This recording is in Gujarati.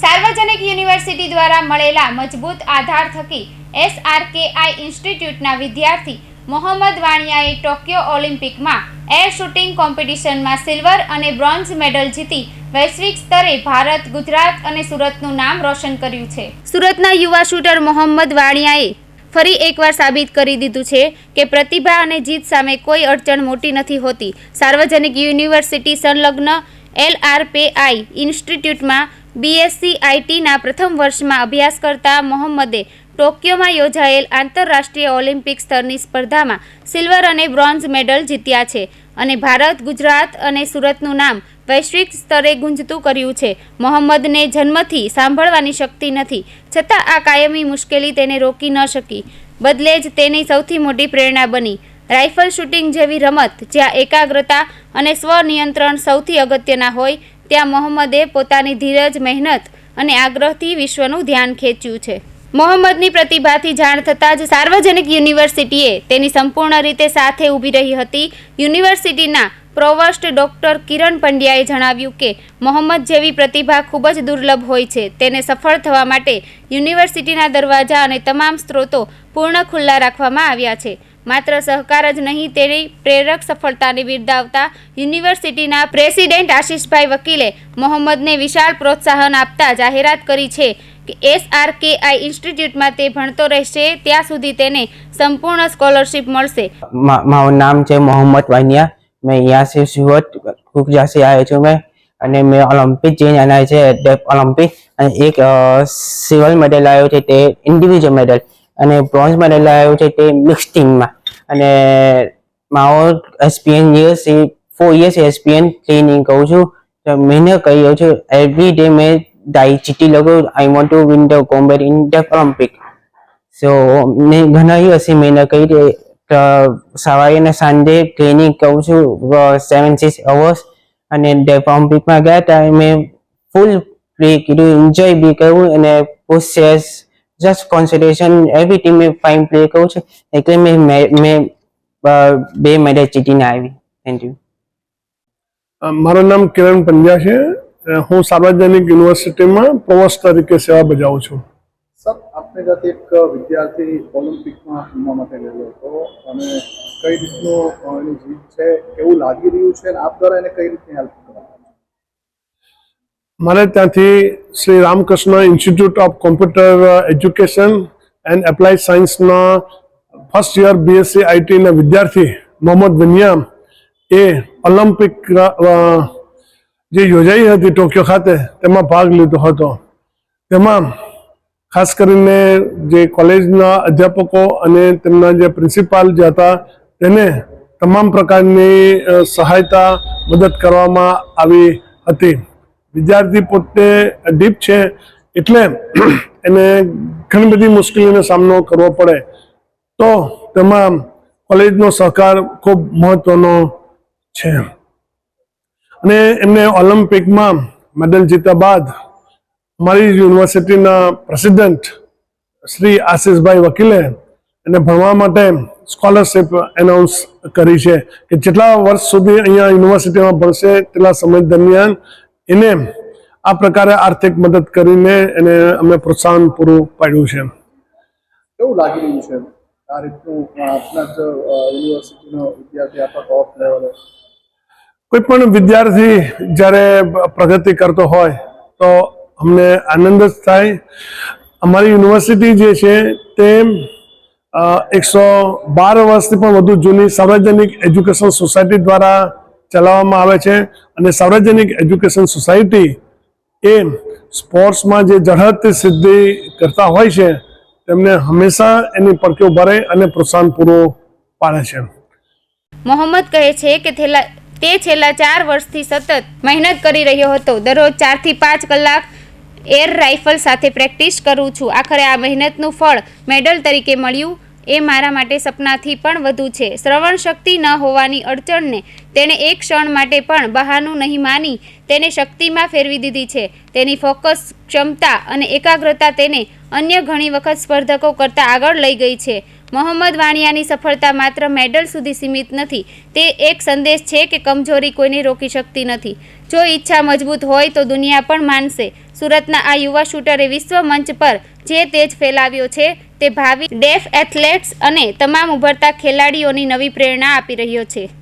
સાર્વજનિક યુનિવર્સિટી દ્વારા મળેલા મજબૂત આધાર થકી એસઆરકેઆઈ ઇન્સ્ટિટ્યૂટના વિદ્યાર્થી મોહમ્મદ વાણિયાએ ટોક્યો ઓલિમ્પિકમાં એર શૂટિંગ કોમ્પિટિશનમાં સિલ્વર અને બ્રોન્ઝ મેડલ જીતી વૈશ્વિક સ્તરે ભારત, ગુજરાત અને સુરતનું નામ રોશન કર્યું છે. સુરતના યુવા શૂટર મોહમ્મદ વાણિયાએ ફરી એકવાર સાબિત કરી દીધું છે કે પ્રતિભા અને જીત સામે કોઈ અડચણ મોટી નથી હોતી. સાર્વજનિક યુનિવર્સિટી સંલગ્ન એલઆરપીઆઈ ઇન્સ્ટિટ્યૂટમાં બીએસસી આઈટીના પ્રથમ વર્ષમાં અભ્યાસ કરતા મોહમ્મદે ટોક્યોમાં યોજાયેલ આંતરરાષ્ટ્રીય ઓલિમ્પિક સ્તરની સ્પર્ધામાં સિલ્વર અને બ્રોન્ઝ મેડલ જીત્યા છે અને ભારત, ગુજરાત અને સુરતનું નામ વૈશ્વિક સ્તરે ગુંજતું કર્યું છે. મોહમ્મદને જન્મથી સાંભળવાની શક્તિ નથી, છતાં આ કાયમી મુશ્કેલી તેને રોકી ન શકી. બદલે જ તેની સૌથી મોટી પ્રેરણા બની. રાઇફલ શૂટિંગ જેવી રમત જ્યાં એકાગ્રતા અને સ્વનિયંત્રણ સૌથી અગત્યના હોય, ત્યાં મોહમ્મદે પોતાની ધીરજ, મહેનત અને આગ્રહથી વિશ્વનું ધ્યાન ખેંચ્યું છે. મોહમ્મદની પ્રતિભાથી જાણ થતાં જ સાર્વજનિક યુનિવર્સિટીએ તેની સંપૂર્ણ રીતે સાથે ઊભી રહી હતી. યુનિવર્સિટીના પ્રોવસ્ટ ડોક્ટર કિરણ પંડ્યાએ જણાવ્યું કે, મોહમ્મદ જેવી પ્રતિભા ખૂબ જ દુર્લભ હોય છે. તેને સફળ થવા માટે યુનિવર્સિટીના દરવાજા અને તમામ સ્ત્રોતો પૂર્ણ ખુલ્લા રાખવામાં આવ્યા છે. માત્ર સહકાર જ નહીં તેની પ્રેરક સફળતાને બિરદાવતા યુનિવર્સિટીના પ્રેસિડેન્ટ આશીષભાઈ વકીલે મોહમ્મદને વિશાળ પ્રોત્સાહન આપતા જાહેરાત કરી છે કે એસઆરકેઆઈ ઇન્સ્ટિટ્યૂટમાં તે ભણતો રહેશે ત્યાં સુધી તેને સંપૂર્ણ સ્કોલરશિપ મળશે मा- મારું નામ છે મોહમ્મદ વાનિયા मैं यहाँ से सूरत कुकजा से आया हूँ मैं અને મેં ઓલિમ્પિક જઈને આવ્યા છે ડેફ ઓલિમ્પિક અને એક સિલ્વર મેડલ આવ્યો છે તે ઇન્ડિવિજ્યુઅલ મેડલ અને બ્રોન્ઝ મેડલ આવ્યો છે તે મિક્સ ટીમમાં અને મારો SPN years a four years SPN training કહું છું. મહેનત કરી રહ્યો છું એવરી ડે મેં ડાઈ ચીટી લગો I want to win the combat in the Olympic so મેં ઘણા દિવસથી મહેનત કરી સવારે અને સાંજે ટ્રેનિંગ કહું છું સેવન સિક્સ અવર્સ અને ડેફ ઓલિમ્પિકમાં ગયા ત્યારે મેં ફૂલ પ્લે કીધું એન્જોય બી કર્યું અને પ્રોસેસ જસ્ટ કોન્સન્ટ્રેશન એવી ટીમ મેં ફાઇન પ્લે કર્યું છે. એટલે મેં મેં બે મેડલ જીતીને આવી. થેન્ક યુ મારું નામ કિરણ પંડ્યા છે. હું સાર્વજનિક યુનિવર્સિટીમાં પ્રોવોસ્ટ તરીકે સેવા બજાવું છું. સર આપને જ એક વિદ્યાર્થી ઓલિમ્પિકમાં રમવા માટે ગયેલો હતો અને કઈ રીતનું એની જીત છે એવું લાગી રહ્યું છે અને આપ દ્વારા એને કઈ રીતની હેલ્પ મારે ત્યાંથી Shri Ramakrishna institute of computer education and applied સાયન્સના ફર્સ્ટ યર બીએસસી આઈટીના વિદ્યાર્થી મોહમ્મદ વનિયા એ ઓલિમ્પિક જે યોજાઈ હતી ટોક્યો ખાતે, તેમાં ભાગ લીધો હતો. તેમાં ખાસ કરીને જે કોલેજના અધ્યાપકો અને તેમના જે પ્રિન્સિપાલ જે હતા, તેને તમામ પ્રકારની સહાયતા મદદ કરવામાં આવી હતી. વિદ્યાર્થી પોતે ડીપ છે, એટલે એને ઘણી બધી મુશ્કેલીનો સામનો કરવો પડે. તો તેમાં કોલેજનો સહકાર ખૂબ મહત્વનો છે. અને એમને ઓલિમ્પિકમાં મેડલ જીત્યા બાદ મારી યુનિવર્સિટીના પ્રેસિડેન્ટ શ્રી આશીષભાઈ વકીલે એને ભણવા માટે સ્કોલરશિપ એનાઉન્સ કરી છે કે જેટલા વર્ષ સુધી અહીંયા યુનિવર્સિટીમાં ભણશે, તેટલા સમય દરમિયાન એને આ પ્રકારે આર્થિક મદદ કરીને એને અમે પ્રોત્સાહન પૂરું પાડ્યું છે. કેવું લાગી રહ્યું છે આ રીતનું આપના જ યુનિવર્સિટીનો વિદ્યાર્થી આપણા ટોપ લેવલે? કોઈ પણ વિદ્યાર્થી જ્યારે પ્રગતિ કરતો હોય તો અમને આનંદ જ થાય. અમારી યુનિવર્સિટી જે છે તે એકસો બાર વર્ષથી પણ વધુ જૂની સાર્વજનિક એજ્યુકેશન સોસાયટી દ્વારા ચલાવવામાં આવે છે અને સાર્વજનિક એજ્યુકેશન સોસાયટી એ સ્પોર્ટ્સમાં જે ઝળહળતી સિદ્ધિ કરતા હોય છે, તેમને હંમેશા એની પડખે ઊભા રહે અને પ્રોત્સાહન પૂરું પાડે છે. મોહમ્મદ કહે છે કે થેલા તે છેલ્લા ચાર વર્ષથી સતત મહેનત કરી રહ્યો હતો. દરરોજ ચારથી પાંચ કલાક એર રાઇફલ સાથે પ્રેક્ટિસ કરું છું. આખરે આ મહેનતનું ફળ મેડલ તરીકે મળ્યું. એ મારા માટે સપનાથી પણ વધુ છે. શ્રવણ શક્તિ ન હોવાની અડચણને તેણે એક ક્ષણ માટે પણ બહાનું નહીં માની, તેને શક્તિમાં ફેરવી દીધી છે. તેની ફોકસ, ક્ષમતા અને એકાગ્રતા તેને અન્ય ઘણી વખત સ્પર્ધકો કરતાં આગળ લઈ ગઈ છે. મોહમ્મદ વાણિયાની સફળતા માત્ર મેડલ સુધી સીમિત નથી. તે એક સંદેશ છે કે કમજોરી કોઈને રોકી શકતી નથી. જો ઈચ્છા મજબૂત હોય તો દુનિયા પણ માનશે. સુરતના આ યુવા શૂટરે વિશ્વ મંચ પર જે તેજ ફેલાવ્યો છે તે ભાવિ ડેફ એથ્લેટ્સ અને તમામ ઉભરતા ખેલાડીઓની નવી પ્રેરણા આપી રહ્યો છે.